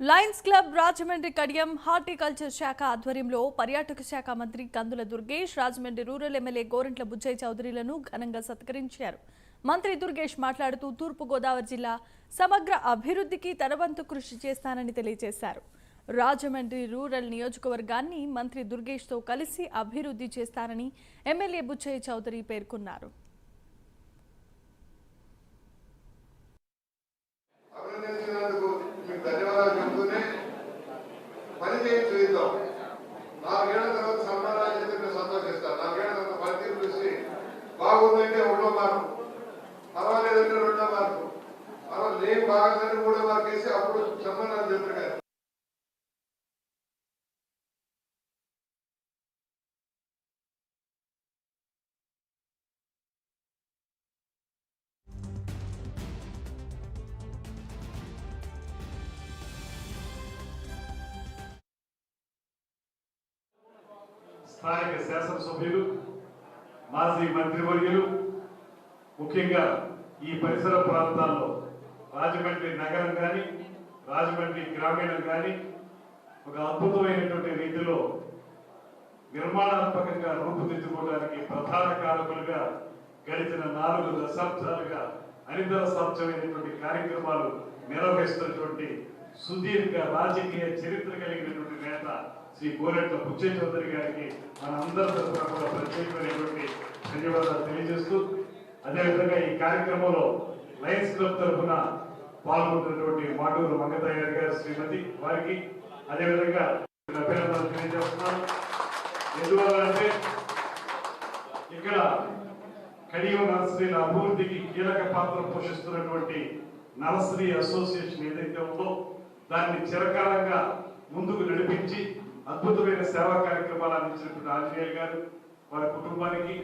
Lions Club Rajahmundry Kadiyam horticulture శాఖ ఆధ్వర్యంలో పర్యాటక శాఖ మంత్రి కందుల దుర్గేష్ రాజమండ్రి రూరల్ ఎమ్మెల్యే గోరంట్ల బుజ్జయ్య చౌదరిలను ఘనంగా సత్కరించారు. మంత్రి దుర్గేష్ మాట్లాడుతూ తూర్పుగోదావరి జిల్లా సమగ్ర అభివృద్ధికి తనవంతు కృషి చేస్తానని తెలియజేశారు. రాజమండ్రి రూరల్ నియోజకవర్గాన్ని మంత్రి దుర్గేష్తో కలిసి అభివృద్ధి చేస్తానని ఎమ్మెల్యే బుచ్చయ్య చౌదరి పేర్కొన్నారు. పని చేసి చూద్దాం నాలుగేళ్ళ తర్వాత సన్మానాలు చేస్తే సంతోషిస్తాను నాలుగేళ్ళ తర్వాత పనితీరు చూసి బాగుందంటే ఒకటో మార్పు. పర్వాలేదంటే రెండో మార్పు. పర్వాలేదు నేను బాగా మూడో మార్పు వేసి అప్పుడు సన్మానాలు స్థానిక శాసనసభ్యులు మాజీ మంత్రివర్యులు ముఖ్యంగా ఈ పరిసర ప్రాంతాల్లో రాజమండ్రి నగరం కానీ రాజమండ్రి గ్రామీణం కానీ ఒక అద్భుతమైనటువంటి రీతిలో నిర్మాణాత్మకంగా రూపుదిద్దుకోవడానికి ప్రధాన కారకులుగా గడిచిన నాలుగు దశాబ్దాలుగా అనితర సాధ్యమైనటువంటి కార్యక్రమాలు నిర్వహిస్తున్నటువంటి సుదీర్ఘ రాజకీయ చరిత్ర కలిగిన శ్రీ కోరెట్ల బుచ్చయ్య చౌదరి గారికి మనందరి తరఫున కూడా ప్రత్యేకమైనటువంటి ధన్యవాదాలు తెలియజేస్తూ అదేవిధంగా ఈ కార్యక్రమంలో లయన్స్ క్లబ్ తరఫున పాల్గొంటున్నటువంటి మాటూరు మంగతయ్య గారు శ్రీమతి వారికి అదేవిధంగా అభినందనలు తెలియజేస్తున్నాను ఎందువల్లంటే ఇక్కడ కడియం నర్సరీల అభివృద్ధికి కీలక పాత్ర పోషిస్తున్నటువంటి నర్సరీ అసోసియేషన్ ఏదైతే ఉందో దాన్ని చిరకాలంగా ముందుకు నడిపించి అద్భుతమైన సేవా కార్యక్రమాలు అందించినటువంటి ఆంజనేయులు గారు వారి కుటుంబానికి